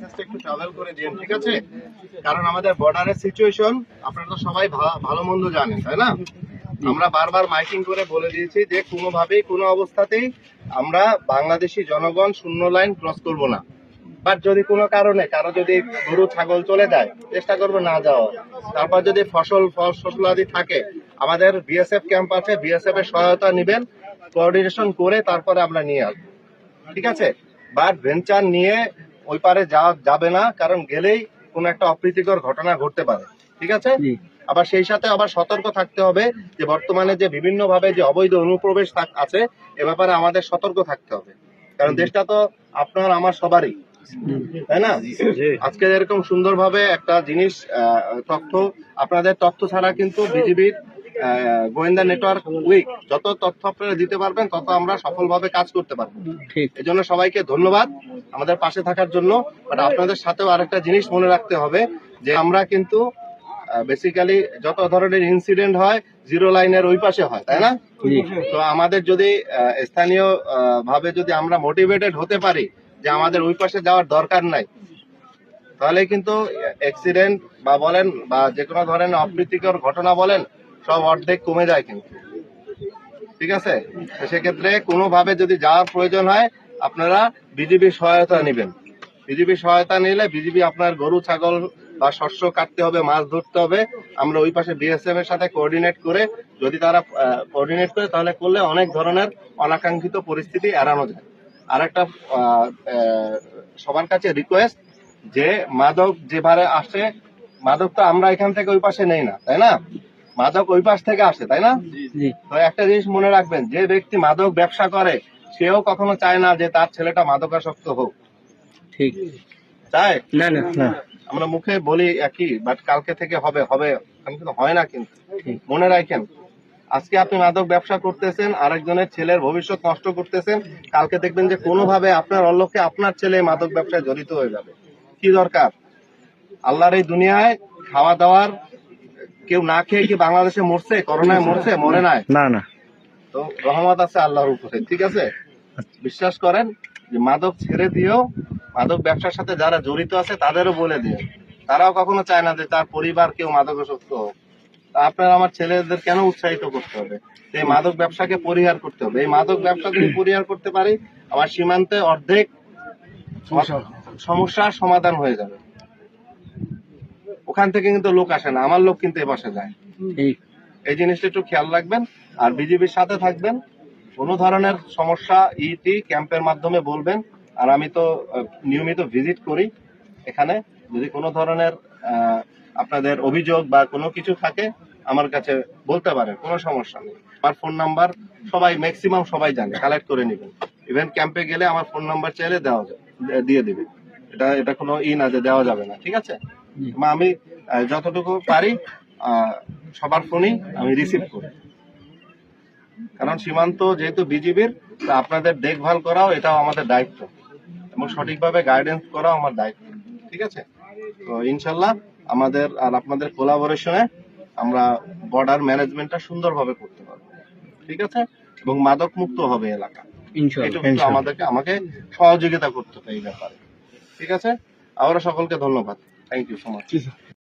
মেসেজটা একটু ট্রাভেল করে দিন ঠিক আছে? কারণ আমাদের বর্ডারের সিচুয়েশন আপনারা তো সবাই ভালো মন্দ জানেন, তাই না? আমরা বারবার মাইকিং করে বলে দিয়েছি যে কোনোভাবেই, কোনো অবস্থাতেই আমরা বাংলাদেশি জনগণ শূন্য লাইন ক্রস করব না। বাট যদি কোনো কারণে, কারও যদি গরু, ছাগল চলে যায়, চেষ্টা করব না যাওয়া তারপর যদি ফসল, ফল ফসল আদি থাকে, আমাদের বিএসএফ ক্যাম্প আছে বিএসএফ এর সহায়তা নেবেন কোঅর্ডিনেশন করে তারপরে আমরা নিয়ে আসব। ঠিক আছে? বাট ভেঞ্চার নিয়ে ওই পারে যাওয়া যাবে না কারণ গেলেই কোনো একটা অপ্রীতিকর ঘটনা ঘটতে পারে। ঠিক আছে? আবার সেই সাথে আবার সতর্ক থাকতে হবে যে বর্তমানে যে বিভিন্ন ভাবে যে অবৈধ অনুপ্রবেশ থাক- আছে এ ব্যাপারে আমাদের সতর্ক থাকতে হবে। কারণ দেশটা তো আপনার আমার সবারই। তাই না? আজকে এরকম সুন্দরভাবে একটা জিনিস আহ, তথ্য আপনাদের তথ্য ছাড়া কিন্তু বিজিবির গোয়েন্দা নেটওয়ার্ক উইক যত তথ্য আপনারা দিতে পারবেন তত আমরা সফলভাবে কাজ করতে পারব। এই জন্য সবাইকে ধন্যবাদ আমাদের পাশে থাকার জন্য। বাট আপনাদের সাথেও আরেকটা জিনিস মনে রাখতে হবে যে আমরা কিন্তু বেসিক্যালি যত ধরনের ইনসিডেন্ট হয় জিরো লাইনের ওই পাশে হয় তাই না? তো আমাদের যদি স্থানীয় ভাবে যদি আমরা মোটিভেটেড হতে পারি যে আমাদের ওই পাশে যাওয়ার দরকার নাই তাহলে কিন্তু অ্যাক্সিডেন্ট বা বলেন বা যে কোনো ধরনের অপ্রীতিকর ঘটনা বলেন সব অর্ধেক কমে যায় কিন্তু। ঠিক আছে? সেক্ষেত্রে কোনোভাবে যদি যাওয়ার প্রয়োজন হয়, আপনারা বিজিবি সহায়তা নেবেন। বিজিবি সহায়তা নিলে বিজিবি আপনার গরু, ছাগল বা শস্য কাটতে হবে, মাছ ধরতে হবে। আমরা ওই পাশে বিএসএফ এর সাথে কোঅর্ডিনেট করে, যদি তারা কোঅর্ডিনেট করে, তাহলে করলে অনেক ধরনের অনাকাঙ্ক্ষিত পরিস্থিতি এড়ানো যায়। আর একটা সবার কাছে রিকোয়েস্ট যে, মাদক যেভাবে আসে, মাদক তো আমরা এখান থেকে ওই পাশে নেই না, তাই না? মাদক ওই পাশ থেকে আসে তাই না? তো একটা জিনিস মনে রাখবেন যে ব্যক্তি মাদক ব্যবসা করে সেও কখনো চায় না যে তার ছেলেটা মাদকাসক্ত হোক। ঠিক। চায়? না না। আমরা মুখে বলি একই বাট কালকে থেকে হবে হবে কিন্তু হয় না কিন্তু। ঠিক। মনে রাখেন আজকে আপনি মাদক ব্যবসা করতেছেন আরেকজনের ছেলের ভবিষ্যৎ নষ্ট করতেছেন কালকে দেখবেন যে কোনোভাবে আপনার অল্লকে আপনার ছেলে মাদক ব্যবসায় জড়িত হয়ে যাবে। কি দরকার? আল্লাহর এই দুনিয়ায় খাওয়া দাওয়ার কেউ না খেয়ে কি বাংলাদেশে মরছে? করোনায় মরছে? মরে নাই? না না। তো রহমত আছে আল্লাহর উপরে ঠিক আছে? বিশ্বাস করেন যে মাদক ছেড়ে দিও মাদক ব্যবসার সাথে যারা জড়িত আছে তাদেরও বলে দিও। তারাও কখনো চায় না যে তার পরিবার কেউ মাদকাসক্ত হোক। তা আপনার আমার ছেলেদের কেন উৎসাহিত করতে হবে? এই মাদক ব্যবসাকে পরিহার করতে হবে। এই মাদক ব্যবসা যদি পরিহার করতে পারি আমার সীমান্তে অর্ধেক সমস্যার সমাধান হয়ে যাবে। ওখান থেকে কিন্তু লোক আসে না আমার লোক কিন্তু এ পাশে যায়। এই জিনিসটা একটু খেয়াল রাখবেন আর বিজেপির সাথে থাকবেন কোনো ধরনের সমস্যা ইটি ক্যাম্পের মাধ্যমে বলবেন আর আমি তো নিয়মিত ভিজিট করি এখানে যদি কোনো ধরনের আপনাদের অভিযোগ বা কোনো কিছু থাকে আমার কাছে বলতে পারেন কোনো সমস্যা নেই। আমার ফোন নাম্বার সবাই ম্যাক্সিমাম সবাই জানে কালেক্ট করে নেবেন। ইভেন ক্যাম্পে গেলে আমার ফোন নাম্বার চাইলে দেওয়া দিয়ে দিবে। এটা এটা কোনো ই না যে দেওয়া যাবে না ঠিক আছে? আমি যতটুকু পারি সবার ফোনই আমি রিসিভ করি। কারণ সীমান্ত যেহেতু বিজিবির আপনাদের দেখভাল করাও এটাও আমাদের দায়িত্ব। এবং সঠিকভাবে গাইডেন্স করাও আমার দায়িত্ব। ঠিক আছে? তো ইনশাল্লাহ আমাদের আর আপনাদের কোলাবোরেশনে আমরা বর্ডার ম্যানেজমেন্টটা সুন্দরভাবে করতে পারব। ঠিক আছে? এবং মাদক মুক্ত হবে এলাকা। আমাদেরকে আমাকে সহযোগিতা করতে হবে এই ব্যাপারে। ঠিক আছে? আবারও সকলকে ধন্যবাদ। Thank you so much.